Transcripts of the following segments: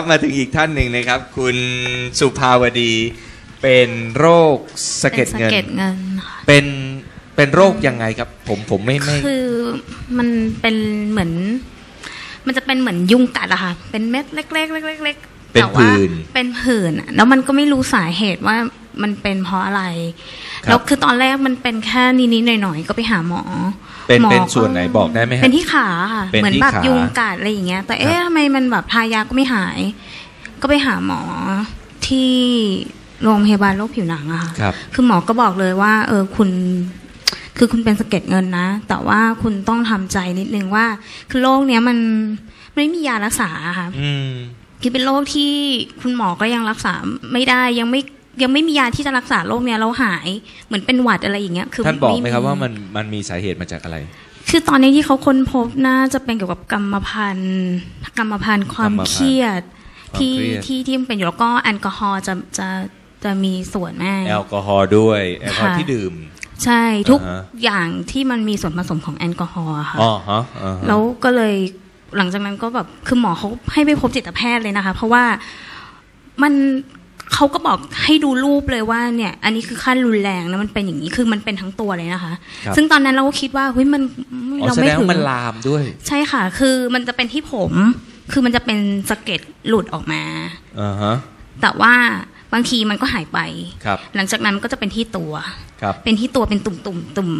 มาถึงอีกท่านหนึ่งนะครับ คุณสุภาวดีเป็นโรคสะเก็ดเงินป็สะเก็ดเงินค่ะเป็นเป็นโรคยังไงครับ ผมผมไม่ไม่คือมันเป็นเหมือน มันจะเป็นเหมือนยุงกัดอะค่ะ เป็นเม็ดเล็กๆเล็กๆเป็นแต่ว่าผื่นเป็นผื่นอะแล้วมันก็ไม่รู้สาเหตุว่า มันเป็นเพราะอะไร ครับ แล้วคือตอนแรกมันเป็นแค่นิดๆหน่อยๆก็ไปหาหมอเป็นหมอเป็นส่วนไหนบอกได้ไหมฮะ เป็นที่ขาค่ะเป็นเหมือนที่แบบขายุยุงกัดอะไรอย่างเงี้ย แต่เอ๊ะครับทำไมมันแบบทายาก็ไม่หาย ก็ไปหาหมอที่โรงพยาบาลโรคผิวหนังอะค่ะ ครับ คือหมอก็บอกเลยว่า เออคุณ คือคุณเป็นสะเก็ดเงินนะ แต่ว่าคุณต้องทำใจนิดนึงว่า คือโรคเนี้ยมันไม่มียารักษาอะค่ะ อืม คือเป็นโรคที่คุณหมอก็ยังรักษาไม่ได้ยังไม่ ยังไม่มียาที่จะรักษาโรคเนี้ยเราหายเหมือนเป็นหวัดอะไรอย่างเงี้ยคือท่านบอกไหมครับมีว่ามันมันมีสาเหตุมาจากอะไร คือตอนนี้ที่เขาค้นพบน่าจะเป็นเกี่ยวกับกรรมพันธุ์กรรมพันธุ์ความกรรมพันธุ์เครียดความที่เครียดที่ที่มันเป็นอยู่แล้วก็แอลกอฮอล์จะจะจะมีส่วนแม่แอลกอฮอล์ด้วยแอลกอฮอล์ค่ะที่ดื่ม ใช่ทุกอ่าฮะอย่างที่มันมีส่วนผสมของแอลกอฮอล์อะค่ะอ๋อฮะอ่าฮะแล้วก็เลยหลังจากนั้นก็แบบคือหมอเขาให้ไปพบจิตแพทย์เลยนะคะ เพราะว่ามัน เขาก็บอกให้ดูรูปเลยว่าเนี่ย อันนี้คือขั้นรุนแรงนะมันเป็นอย่างนี้คือมันเป็นทั้งตัวเลยนะคะครับซึ่งตอนนั้นเราก็คิดว่าเฮ้ยมันอ๋อเราแสไม่ดงถึงว่ามันลามด้วย ใช่ค่ะ คือมันจะเป็นที่ผม คือมันจะเป็นสะเก็ดหลุดออกมาอ่าฮะแต่ว่าบางทีมันก็หายไปครับหลังจากนั้นก็จะเป็นที่ตัวครับเป็นที่ตัวเป็นตุ่มๆตุ่มตุ่ม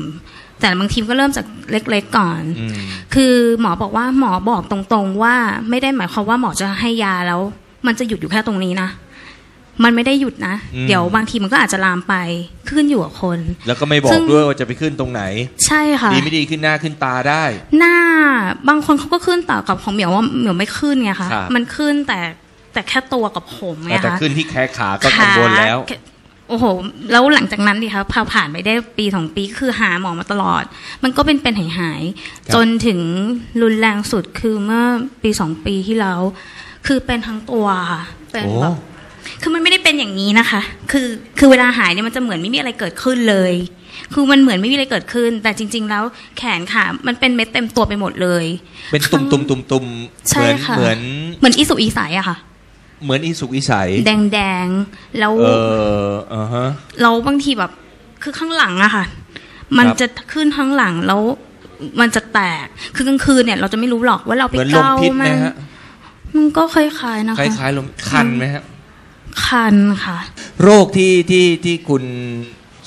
แต่บางทีมันก็เริ่มจากเล็กๆก่อนอืมคือหมอบอกว่าหมอบอกตรงๆว่าไม่ได้หมายความว่าหมอจะให้ยาแล้ว มันจะหยุดอยู่แค่ตรงนี้นะ มันไม่ได้หยุดนะอืมเดี๋ยวบางทีมันก็อาจจะลามไปขึ้นอยู่กับคน แล้วก็ไม่บอซึ่กงด้วยว่าจะไปขึ้นตรงไหน ใช่ค่ะดีไม่ดีขึ้นหน้าขึ้นตาได้ หน้าบางคนเขาก็ขึ้นต่อกับของเหมียวว่าเหมียวไม่ขึ้นไงคะครับมันขึ้นแต่แต่แค่ตัวกับผมไงแต่คะขึ้นที่แค่ขาก็กังวลแล้วขาโอ้โห แล้วหลังจากนั้นดิคะพอผ่านไปได้ปีสองปีคือหาหมอมาตลอด มันก็เป็นเป็นหายหายๆครับจนถึงรุนแรงสุดคือเมื่อปีสองปีที่แล้ว คือเป็นทั้งตัวค่ะ เป็นโอ้แบบ คือมันไม่ได้เป็นอย่างนี้นะคะ คือคือเวลาหายเนี่ยมันจะเหมือนไม่มีอะไรเกิดขึ้นเลย คือมันเหมือนไม่มีอะไรเกิดขึ้น แต่จริง ๆ แล้วแขนขามันเป็นเม็ดเต็มตัวไปหมดเลย เป็นตุ่มตุ่มตุ่มตุ่มใช่เหมือนค่ะเหมือนเหมือนอีสุกอีใสอะค่ะ เหมือนอีสุกอีใสแดงๆแล้วเอออ่าฮะเราบางทีแบบคือข้างหลังอะค่ะ มันครับจะขึ้นข้างหลังแล้วมันจะแตก คือกลางคืนเนี่ย เราจะไม่รู้หรอกว่าเราไปเหมือนลมเก้าพิษไหมัมนฮะมันก็คล้ายๆนะคคะล้ายๆลมคันไหมฮะ คันค่ะ โรคที่ที่ที่คุณ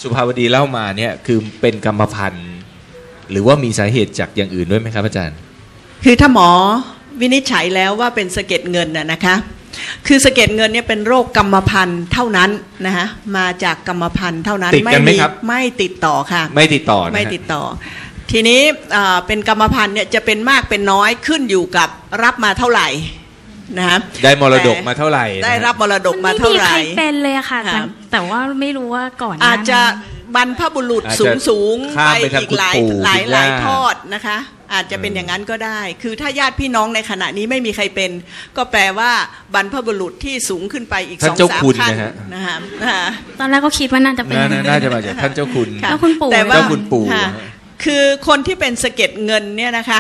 สุภาวดีเล่ามาเนี่ยคือเป็นกรรมพันธุ์หรือว่ามีสาเหตุจากอย่างอื่นด้วยไหมครับอาจารย์ คือถ้าหมอวินิจฉัยแล้วว่าเป็นสะเก็ดเงินน่ะนะคะ คือสะเก็ดเงินเนี่ยเป็นโรคกรรมพันธุ์เท่านั้นนะคะมาจากกรรมพันธุ์เท่านั้นติดกันไหมครับไม่ติดต่อค่ะ ไม่ติดต่อนะฮะไม่ติดต่อ ทีนี้อ่าเป็นกรรมพันธุ์เนี่ยจะเป็นมากเป็นน้อยขึ้นอยู่กับรับมาเท่าไหร่ นะคะได้มรดกมาเท่าไหร่นะฮะได้รับมรดกมันมาไม่เท่ามีไหร่ใครเป็นเลยอะค่ะ แต่ครับแต่ว่าไม่รู้ว่าก่อนหน้อาจจะนั้นบรรพบุรุษอาจสูจะงสูงข้ามไปทางอีกหลายคุณปู่หลายคุณหลายย่าทอดนะคะ อาจจะเป็นอืมอย่างนั้นก็ได้ คือถ้าญาติพี่น้องในขณะนี้ไม่มีใครเป็น ก็แปลว่าบรรพบุรุษที่สูงขึ้นไปอีกท่าสนองเจ้าสามคุณขั้นนะฮะนะคะนะคะตอนแรกก็คิดว่าน่าจะเป็นน่าน่าน่าจะมาจากท่านเจ้าคุณค่ะแล้วคุณปู่แต่ว่าเจ้าคุณปู่ค่ะฮะคือคนที่เป็นสะเก็ดเงินเนี่ยนะคะ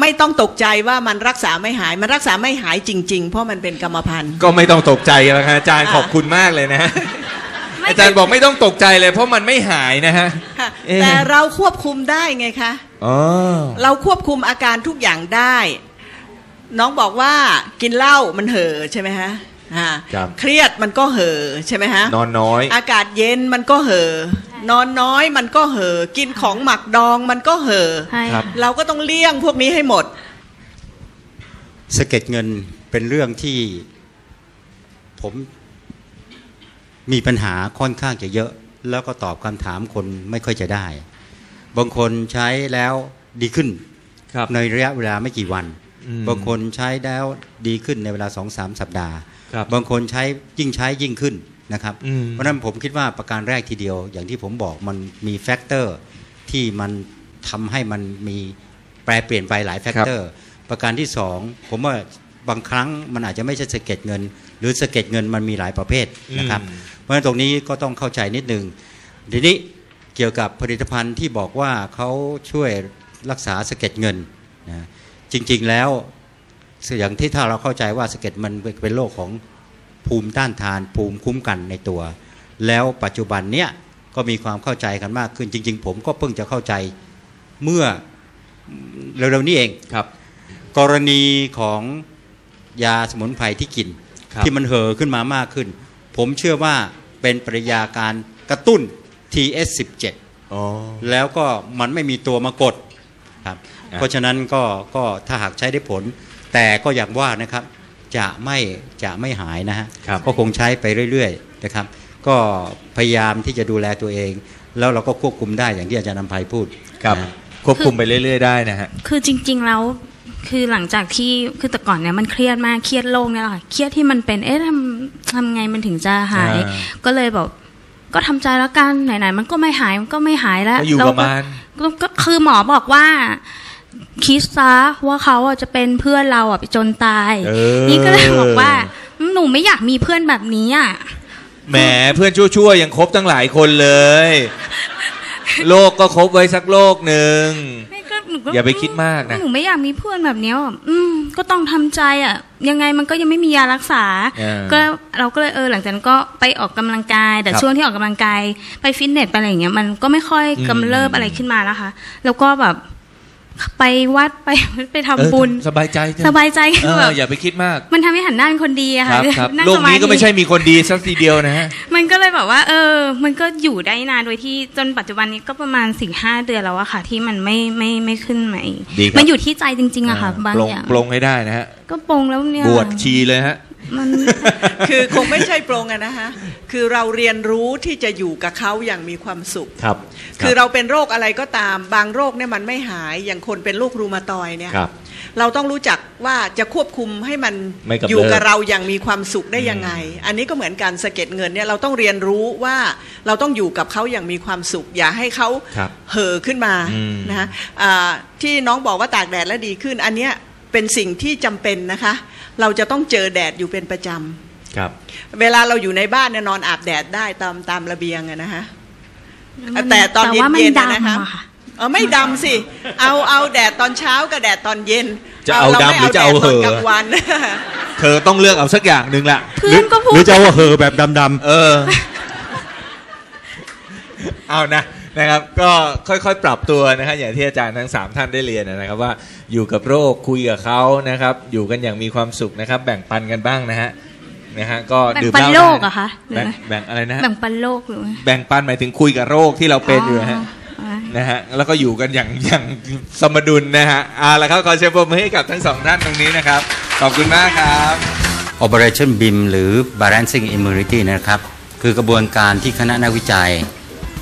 ไม่ต้องตกใจว่ามันรักษาไม่หาย มันรักษาไม่หายจริง ๆ เพราะมันเป็นกรรมพันธุ์ก็ไม่ต้องตกใจแล้วครับอาจารย์อ่าขอบคุณมากเลยนะฮะไม่อาจารย์บอกไม่ต้องตกใจเลย เพราะมันไม่หายนะฮะค่ะเอ๊ะแต่เราควบคุมได้ไงคะอ๋อเราควบคุมอาการทุกอย่างได้ น้องบอกว่ากินเหล้ามันเห่อใช่ไหมฮะอ่าครับ เครียดมันก็เห่อใช่ไหมฮะ นอนน้อย อากาศเย็นมันก็เห่อนอนน้อยมันก็เห่อกินของหมักดองมันก็เห่อใช่ครับเราก็ต้องเลี่ยงพวกนี้ให้หมดสะเก็ดเงินเป็นเรื่องที่ผมมีปัญหาค่อนข้างจะเยอะ แล้วก็ตอบคำถามคนไม่ค่อยจะได้ บางคนใช้แล้วดีขึ้นครับในระยะเวลาไม่กี่วันอืม บางคนใช้แล้วดีขึ้นในเวลาสองสามสัปดาห์ครับบางคนใช้ยิ่งใช้ยิ่งขึ้นนะครับอืมเพราะฉะนั้นผมคิดว่าประการแรกทีเดียว อย่างที่ผมบอกมันมีแฟกเตอร์ที่มันทำให้มันมีแปรเปลี่ยนไปหลายแฟกเตอร์ ประการที่สองผมว่าบางครั้งมันอาจจะไม่ใช่สะเก็ดเงิน หรือสะเก็ดเงินมันมีหลายประเภทนะครับอืมเพราะฉะนั้นตรงนี้ก็ต้องเข้าใจนิดนึงทีนี้เกี่ยวกับผลิตภัณฑ์ที่บอกว่าเขาช่วยรักษาสะเก็ดเงินนะ จริง ๆแล้วอย่างที่ถ้าเราเข้าใจว่าสะเก็ดมันเป็นโรคของภูมิต้านทาน ภูมิคุ้มกันในตัว แล้วปัจจุบันเนี้ยก็มีความเข้าใจกันมากขึ้นจริง ๆ ผมก็เพิ่งจะเข้าใจเมื่อเร็วๆนี้เองครับ กรณีของยาสมุนไพรที่กินครับที่มันเห่อขึ้นมามากขึ้น ผมเชื่อว่าเป็นปริยาการกระตุ้น TS17 อ๋อแล้วก็มันไม่มีตัวมากด ครับครับ เพราะฉะนั้นก็ก็ถ้าหากใช้ได้ผล แต่ก็อย่างว่านะครับจะไม่จะไม่หายนะฮะครับก็คงใช้ไปเรื่อยๆนะครับ ก็พยายามที่จะดูแลตัวเอง แล้วเราก็ควบคุมได้อย่างที่อาจารย์นำภัยพูดครับนะควบคุมไปเรื่อยๆได้นะฮะคือจริง ๆ แล้วคือหลังจากที่คือแต่ก่อนเนี่ยมันเครียดมากเครียดโลกเนี่ยแหละค่ะเครียดที่มันเป็นเอ๊ะทำทำไงมันถึงจะหายอ่าก็เลยแบบ ก็ทำใจแล้วกันไหนๆมันก็ไม่หายมันก็ไม่หายแล้วก็อยู่เราประมาณก็ก็คือหมอบอกว่าคิดซะว่าเขาอะจะเป็นเพื่อนเราอะไปจนตายเออนี่ก็เลยบอกว่าหนูไม่อยากมีเพื่อนแบบนี้อะแหมเพื่อนชั่วๆยังครบตั้งหลายคนเลย โลกก็ครบไว้สักโลกหนึ่งไม่ก็ห นูก็อย่าไปคิดมากนะหนูไม่อยากมีเพื่อนแบบเนี้ยอะอืม ก็ต้องทำใจอะ ยังไงมันก็ยังไม่มียารักษาเออก็เราก็เลยเออหลังจากนั้นก็ไปออกกำลังกาย แต่ครับช่วงที่ออกกำลังกายไปฟิตเนสไปอะไรอย่างเงี้ยมันก็ไม่ค่อยอืมกำเริบอะไรขึ้นมาแล้วค่ะแล้วก็แบบ ไปวัดไปไปทำเออบุญสบายใจเถอะสบายใจเอคืออแบบอย่าไปคิดมาก มันทำให้หันหน้าเป็นคนดีอะคค่ะรับครับนั่งโลกสานี้ก็ธิไม่ใช่มีคนดีสักทีเดียวนะฮะ มันก็เลยแบบว่า เออ มันก็อยู่ได้นานโดยที่จนปัจจุบันนี้ก็ประมาณสี่ห้าเดือนแล้วอะค่ะ ที่มันไม่ไม่ไม่ขึ้นมาอีกดีครับ มันอยู่ที่ใจจริงๆอะค่ะ บางปลงอย่างปลงให้ได้นะฮะ ก็ปรงแล้วเนี่ยบวชชีเลยฮะ มันคือคงไม่ใช่ปรงอะนะคะคือเราเรียนรู้ที่จะอยู่กับเขาอย่างมีความสุขครับ คือเราเป็นโรคอะไรก็ตาม บางโรคเนี่ยมันไม่หายอย่างคนเป็นโรครูมาตอยด์เนี่ยครับเราต้องรู้จักว่าจะควบคุมให้มันไม่กำเริบอยู่กับเราอย่างมีความสุขได้ยังไง อันนี้ก็เหมือนการสะเก็ดเงินเนี่ยเราต้องเรียนรู้ว่าเราต้องอยู่กับเขาอย่างมีความสุข อย่าให้เขาครับเห่อขึ้นมาอืมนะฮะอ่าที่น้องบอกว่าตากแดดแล้วดีขึ้น อันเนี้ย เป็นสิ่งที่จำเป็นนะคะ เราจะต้องเจอแดดอยู่เป็นประจำครับ เวลาเราอยู่ในบ้านเนี่ยนอนอาบแดดได้ตามตามระเบียงอะนะฮะแต่ตอนแต่ว่ามัเย็นๆดำน่ะนะคะอะค่ะเออไม่ดำสิ เอาเอาแดดตอนเช้ากับแดดตอนเย็น จะเอารไม่ดำหรือจะเอาแดดตนเห่อกลางวัน เธอต้องเลือกเอาสักอย่างหนึ่งละเพื่อนก็พูดหรือจะว่าเห่อแบบดำเออ เอานะ นะครับ ก็ค่อยๆปรับตัวนะครับอย่างที่อาจารย์ทั้งสามท่านได้เรียนนะครับว่าอยู่กับโรคคุยกับเขานะครับ อยู่กันอย่างมีความสุขนะครับ แบ่งปันกันบ้างนะฮะนะฮะก็แบ่งดื่มปันเหล้าโลกได้อะคะหรือแบ่งไงแบ่งอะไรนะฮะแบ่งปันโลกหรือไงแบ่งปันหมายถึงคุยกับโรคที่เราเป็นอยู่นะฮะอ๋อนะฮะแล้วก็อยู่กันอย่างอย่างสมดุลนะฮะเอาละครับขอเชิญปรบมือให้กับทั้งสองท่านตรงนี้นะครับ ขอบคุณมากครับๆ Operation BIM หรือ Balancing Immunity นะครับ คือกระบวนการที่คณะนักวิจัย